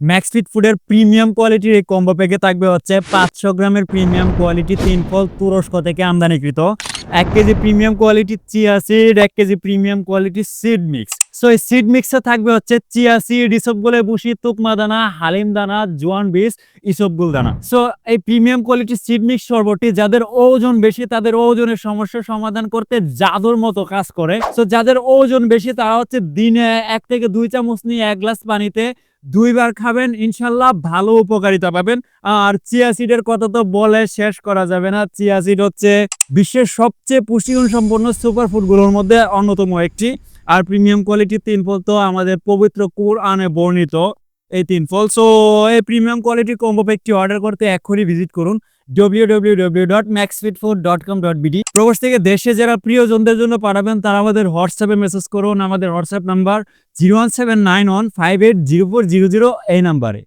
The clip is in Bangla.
ম্যাক্সফিট ফুডের প্রিমিয়াম কোয়ালিটির এই কম্বো প্যাকে থাকবে হচ্ছে পাঁচশো গ্রামের প্রিমিয়াম কোয়ালিটি তিন ফল তুরস্ক থেকে আমদানিকৃত। এক KG premium quality chia seed এক KG premium quality seed mix so এই সিড মিক্সে থাকবে হচ্ছে চিয়া সিড ইসবগুলো বুসি তুকমা দানা, হালিম দানা, জোয়ান বীজ ইসবগুল দানা। সো এই প্রিমিয়াম কোয়ালিটি সিড মিক্স শরবতটি যাদের ওজন বেশি, তাদের ওজনের সমস্যার সমাধান করতে জাদুর মতো কাজ করে। সো যাদের ওজন বেশি, তারা হচ্ছে দিনে এক থেকে দুই চামচ নিয়ে এক গ্লাস পানিতে দুইবার খাবেন। ইনশাল্লাহ ভালো উপকারিতা পাবেন। আর চিয়া সিডের কথা তো বলে শেষ করা যাবে না। চিয়া সিড হচ্ছে বিশ্বের সবচেয়ে পুষ্টিগুণ সম্পন্ন সুপার ফুডগুলোর মধ্যে অন্যতম একটি। আর প্রিমিয়াম কোয়ালিটির তিন ফল তো আমাদের পবিত্র কুর আনে বর্ণিত। এই তিন ফল সো এই প্রিমিয়াম কোয়ালিটির কম্বো প্যাকটি অর্ডার করতে এখনই ভিজিট করুন www.maxfitfood.com.bd প্রবাস থেকে দেশে যারা প্রিয়জনদের জন্য পাঠাবেন, তারা আমাদের হোয়াটসঅ্যাপে মেসেজ করুন। আমাদের WhatsApp number zero one seven nine one five eight zero four zero zero এই নাম্বারে